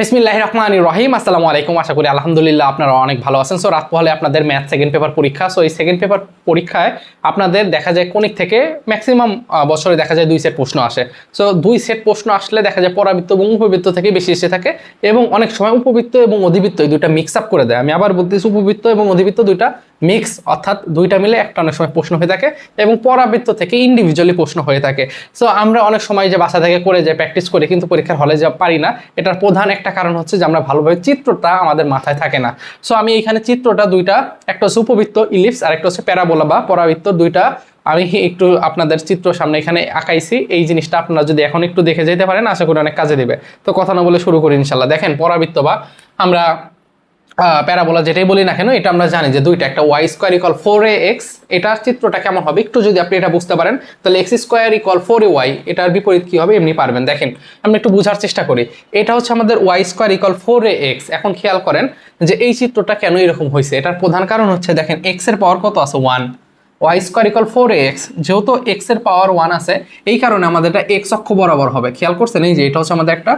বিসমিল্লাহ রহমান রহিম আসসালামু আলাইকুম। আশা করি আলহামদুলিল্লাহ আপনারা অনেক ভালো আছেন। সো রাত পহলে আপনাদের ম্যাথ সেকেন্ড পেপার পরীক্ষা। সো এই সেকেন্ড পেপার পরীক্ষায় আপনাদের দেখা যায় কোনিক থেকে ম্যাক্সিমাম বছরে দেখা যায় দুই সেট প্রশ্ন আসে। সো দুই সেট প্রশ্ন আসলে দেখা যায় পরাবৃত্ত এবং উপবৃত্ত থেকে বেশি এসে থাকে এবং অনেক সময় উপবৃত্ত এবং অধিবৃত্ত এই দুইটা মিক্স আপ করে দেয়। আমি আবার বলতেছি উপবৃত্ত এবং অধিবৃত্ত দুইটা মিক্স অর্থাৎ দুইটা মিলে একটা অনেক সময় প্রশ্ন হয়ে থাকে এবং পরাবৃত্ত থেকে ইন্ডিভিজুয়ালি প্রশ্ন হয়ে থাকে। সো আমরা অনেক সময় যে বাসা থেকে করে যাই প্র্যাকটিস করি কিন্তু পরীক্ষার হলে যা পারি না, এটার প্রধান একটা কারণ হচ্ছে যে আমরা ভালোভাবে চিত্রটা আমাদের মাথায় থাকে না। সো আমি এখানে চিত্রটা দুইটা, একটা হচ্ছে উপবৃত্ত ইলিপস আর একটা হচ্ছে প্যারাবোলা বা পরাবৃত্ত দুইটা। আমি একটু আপনাদের চিত্র সামনে এখানে আঁকাইছি, এই জিনিসটা আপনারা যদি এখন একটু দেখে যেতে পারেন, আশা করি অনেক কাজে দেবে। তো কথা না বলে শুরু করি ইনশাল্লাহ। দেখেন, পরাবৃত্ত বা আমরা প্যারাবোলা যেটাই বলি না কেন, এটা আমরা জানি যে দুইটা, একটা Y square equal four A X এটার চিত্রটা কেমন হবে? একটু যদি আপনি এটা বুঝতে পারেন, তাহলে X square equal four A Y এটার বিপরীত কী হবে? এমনি পারবেন। দেখেন, আমরা একটু বোঝার চেষ্টা করি। এটা হচ্ছে আমাদের Y square equal four A X এখন খেয়াল করেন যে এই চিত্রটা কেন এরকম হয়েছে? এটার প্রধান কারণ হচ্ছে, দেখেন এক্সের পাওয়ার কত আছে? One Y square equal four X যেহেতু এক্সের পাওয়ার ওয়ান আছে, এই কারণে আমাদের এটা এক্স অক্ষ বরাবর হবে। খেয়াল করছেন? এই যে এটা হচ্ছে আমাদের একটা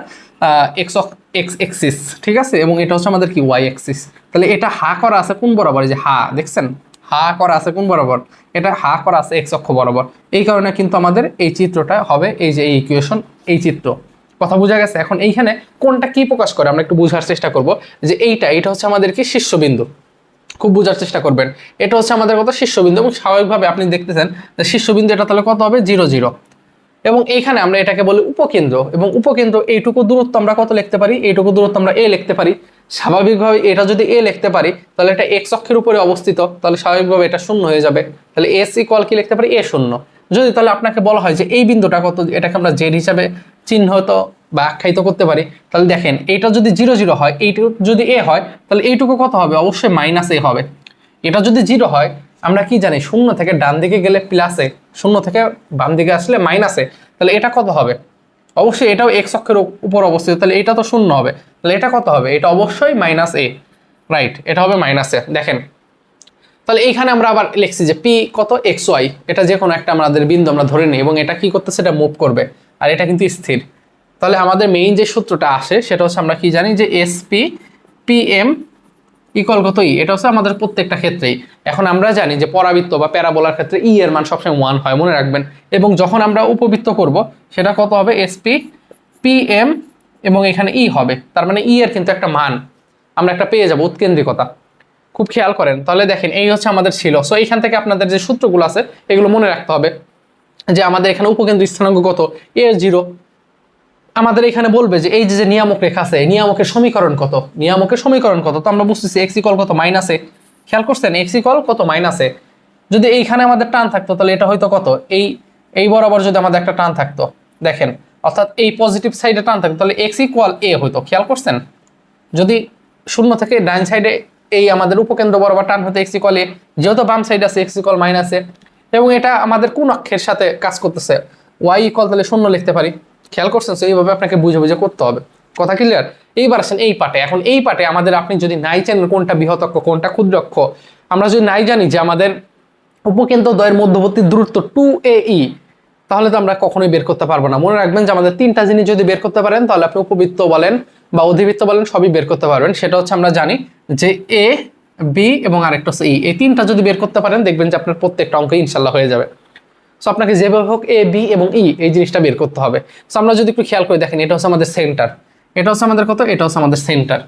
এক্স এক্স এক্সিস ঠিক আছে? এবং এটা হচ্ছে আমাদের কি? ওয়াই এক্সিস তাহলে এটা হা করা আছে কোন বরাবর? যে হা, দেখছেন? হা করা আছে কোন বরাবর? এটা হা করা আছে এক্স অক্ষ বরাবর। এই কারণে কিন্তু আমাদের এই চিত্রটা হবে এই যে এই ইকুয়েশন এই চিত্র। কথা বোঝা গেছে? এখন এইখানে কোনটা কি প্রকাশ করে? আমরা একটু বোঝার চেষ্টা করব যে এইটা এটা হচ্ছে আমাদের কি? শীর্ষবিন্দু। খুব বোঝার চেষ্টা করবেন। এটা হচ্ছে আমাদের কথা শীর্ষবিন্দু এবং স্বাভাবিকভাবে আপনি দেখতেছেন যে শীর্ষবিন্দু এটা তাহলে কত হবে? Zero zero. এবং এইখানে আমরা এটাকে বলি উপকেন্দ্র এবং উপকেন্দ্র এইটুকু দূরত্ব আমরা কত লিখতে পারি? এইটুকু দূরত্ব আমরা এ লিখতে পারি। স্বাভাবিকভাবে এটা যদি এ লিখতে পারি, তাহলে এটা এক্স অক্ষের উপরে অবস্থিত, তাহলে স্বাভাবিকভাবে এটা শূন্য হয়ে যাবে। তাহলে এস ইকুয়াল কি লিখতে পারি? এ শূন্য। যদি তাহলে আপনাকে বলা হয় যে এই বিন্দুটা কত? এটাকে আমরা জেড হিসাবে চিহ্নিত বা আখ্যায়িত করতে পারি, তাহলে দেখেন এইটা যদি জিরো জিরো হয়, এইটুকু যদি এ হয়, তাহলে এইটুকু কত হবে? অবশ্যই মাইনাস এ হবে। এটা যদি জিরো হয়, আমরা কি জানি, শূন্য থেকে ডান দিকে গেলে প্লাসে শূন্য থেকে বাম দিকে আসলে মাইনাসে তাহলে এটা কত হবে? অবশ্যই এটাও এক্স অক্ষের উপর অবস্থিত, তাহলে এটা তো শূন্য হবে। তাহলে এটা কত হবে? এটা অবশ্যই মাইনাস এ রাইট এটা হবে মাইনাস দেখেন। তাহলে এইখানে আমরা আবার লিখছি যে পি কত এক্স ওয়াই এটা যে কোনো একটা আমাদের বিন্দু আমরা ধরে নিই, এবং এটা কি করতেছে? এটা মুভ করবে, আর এটা কিন্তু স্থির। তাহলে আমাদের মেইন যে সূত্রটা আসে, সেটা হচ্ছে আমরা কি জানি যে SP P P M equal কত ই এটা হচ্ছে আমাদের প্রত্যেকটা ক্ষেত্রেই। এখন আমরা জানি যে পরাবৃত্ত বা প্যারাবোলার ক্ষেত্রে ই এর মান সবসময় ওয়ান হয়, মনে রাখবেন। এবং যখন আমরা উপবৃত্ত করব, সেটা কত হবে? এসপি পি এম এবং এখানে ই হবে। তার মানে ই এর কিন্তু একটা মান। আমরা একটা পেয়ে যাব উৎকেন্দ্রিকতা। খুব খেয়াল করেন। তাহলে দেখেন, এই হচ্ছে আমাদের ছিল। সো এইখান থেকে আপনাদের যে সূত্রগুলো আছে, এগুলো মনে রাখতে হবে যে আমাদের এখানে উপকেন্দ্র স্থানাঙ্ক কত? এ জিরো আমাদের এখানে বলবে যে এই যে নিয়ামক রেখা আছে নিয়ামকের সমীকরণ কত? নিয়ামকের সমীকরণ কত? তো আমরা বুঝতেছি এক্স ইকল কত? মাইনাসে খেয়াল করছেন? এক্স ইকল কত? মাইনাসে যদি এইখানে আমাদের টান থাকতো, তাহলে এটা হয়তো কত? এই এই বরাবর যদি আমাদের একটা টান থাকতো, দেখেন, অর্থাৎ এই পজিটিভ সাইডে টান থাকতো, তাহলে এক্স ইকুয়াল এ হইতো। খেয়াল করছেন? যদি শূন্য থেকে ডাইন সাইডে এই আমাদের উপকেন্দ্র বরাবর টান হতো এক্স ইকুয়াল এ যেহেতু বাম সাইড আছে এক্স ইকুয়াল মাইনাসে এবং এটা আমাদের কোন অক্ষের সাথে কাজ করতেছে ওয়াই ইকুয়াল তাহলে শূন্য লিখতে পারি। খেয়াল করছেন? তো এইভাবে আপনাকে বুঝে বুঝে করতে হবে। কথা ক্লিয়ার এইবার আসেন এই পাটে। এখন এই পাটে আমাদের আপনি যদি নাই জানেন কোনটা বৃহৎ অক্ষ কোনটা ক্ষুদ্রক্ষ, আমরা যদি নাই জানি যে আমাদের উপকেন্দ্র দ্বয়ের মধ্যবর্তী দূরত্ব টু এ ই তাহলে তো আমরা কখনোই বের করতে পারব না। মনে রাখবেন যে আমাদের তিনটা জিনিস যদি বের করতে পারেন, তাহলে আপনি উপবৃত্ত বলেন বা অধিবৃত্ত বলেন, সবই বের করতে পারবেন। সেটা হচ্ছে আমরা জানি যে এ বি এবং আরেকটা হচ্ছে ই এই তিনটা যদি বের করতে পারেন, দেখবেন যে আপনার প্রত্যেকটা অঙ্ক ইনশাল্লাহ হয়ে যাবে। সো আপনাকে যেভাবে হোক এ বি এবং ই এই জিনিসটা বের করতে হবে। সো আমরা যদি একটু খেয়াল করে দেখেন, এটা হচ্ছে আমাদের সেন্টার এটা হচ্ছে আমাদের কত? এটা হচ্ছে আমাদের সেন্টার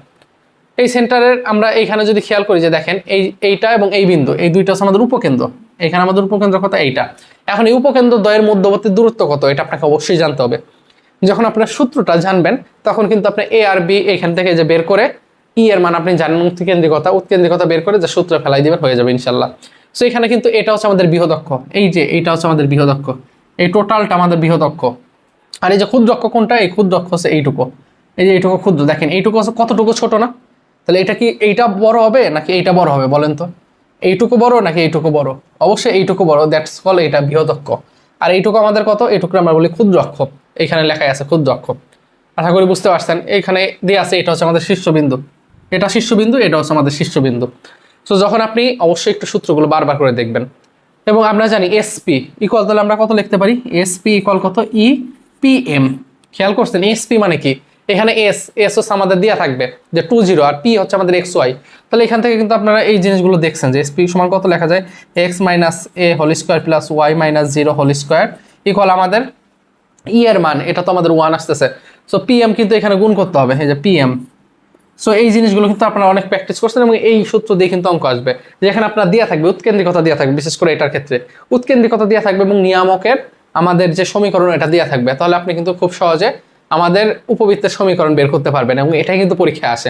এই সেন্টারের আমরা এইখানে যদি খেয়াল করি যে দেখেন, এই, এইটা এবং এই বিন্দু, এই দুইটা হচ্ছে আমাদের উপকেন্দ্র। এখানে আমাদের উপকেন্দ্র কত? এইটা। এখন এই উপকেন্দ্র দ্বয়ের মধ্যবর্তী দূরত্ব কত? এটা আপনাকে অবশ্যই জানতে হবে। যখন আপনার সূত্রটা জানবেন, তখন কিন্তু আপনি এ আর বি এখান থেকে যে বের করে ই এর মান আপনি জানেন উৎকেন্দ্রিকতা উৎকেন্দ্রিকতা বের করে যে সূত্র ফেলাই দিবেন, হয়ে যাবে ইনশাল্লাহ। সো এখানে কিন্তু এটা হচ্ছে আমাদের বৃহদক্ষ। এই যে, এইটা হচ্ছে আমাদের বৃহদক্ষ। এই টোটালটা আমাদের বৃহদক্ষ। আর এই যে ক্ষুদ্রক্ষ কোনটা? এই ক্ষুদ্রক্ষ হচ্ছে এইটুকু। এই যে এইটুকু ক্ষুদ্র, দেখেন, এইটুকু হচ্ছে কতটুকু ছোট না? তাহলে এটা কি এইটা বড় হবে নাকি এইটা বড় হবে বলেন তো? এইটুকু বড় নাকি এইটুকু বড়? অবশ্যই এইটুকু বড় দ্যাটস কল এটা বৃহদক্ষ। আর এইটুকু আমাদের কত? এইটুকু আমরা বলি ক্ষুদ্রক্ষ। এখানে লেখাই আছে ক্ষুদ্রক্ষ। আশা করি বুঝতে পারছেন। এইখানে দিয়ে আছে এটা হচ্ছে আমাদের শীর্ষবিন্দু। এটা শীর্ষবিন্দু, এটা হচ্ছে আমাদের শীর্ষবিন্দু। সো যখন আপনি অবশ্যই একটু সূত্রগুলো বারবার করে দেখবেন। এবং আমরা জানি এসপি ইকুয়াল তাহলে আমরা কত লিখতে পারি? এসপি ইকুয়াল কত? ই পি এম খেয়াল করছেন? এসপি মানে কি? এখানে এস এস হচ্ছে আমাদের দেওয়া থাকবে যে টু জিরো আর পি হচ্ছে আমাদের এক্স ওয়াই তাহলে এখান থেকে কিন্তু আপনারা এই জিনিসগুলো দেখছেন যে এসপি সমান কত লেখা যায়? X minus A whole square plus Y minus zero whole square equal আমাদের ই এর মান। এটা তো আমাদের ওয়ান আসতেছে। সো পি এম কিন্তু এখানে গুণ করতে হবে। এই যে পিএম সো এই জিনিসগুলো কিন্তু আপনারা অনেক প্র্যাকটিস করছেন এবং এই সূত্র দিয়ে কিন্তু অঙ্ক আসবে। যেখানে আপনার দেওয়া থাকবে, উৎকেন্দ্রিকতা দেওয়া থাকবে, বিশেষ করে এটার ক্ষেত্রে। উৎকেন্দ্রিকতা দেওয়া থাকবে এবং নিয়ামকের আমাদের যে সমীকরণ, এটা দেওয়া থাকবে। তাহলে আপনি কিন্তু খুব সহজে আমাদের উপবৃত্তের সমীকরণ বের করতে পারবেন এবং এটাই কিন্তু পরীক্ষা আসে।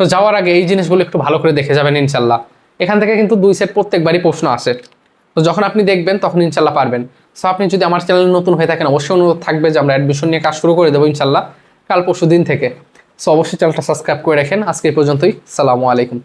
তো যাওয়ার আগে এই জিনিসগুলো একটু ভালো করে দেখে যাবেন ইনশাল্লাহ। এখান থেকে কিন্তু দুই সেট প্রত্যেকবারই প্রশ্ন আসে। তো যখন আপনি দেখবেন, তখন ইনশাল্লাহ পারবেন। সো আপনি যদি আমার চ্যানেল নতুন হয়ে থাকেন, অবশ্যই অনুরোধ থাকবে যে আমরা অ্যাডমিশন নিয়ে কাজ শুরু করে দেবো ইনশাল্লাহ। কাল পরশু দিন থেকে। সো অবশ্যই চ্যানেলটা সাবস্ক্রাইব করে রাখেন। আজকে পর্যন্তই। সালামু আলাইকুম।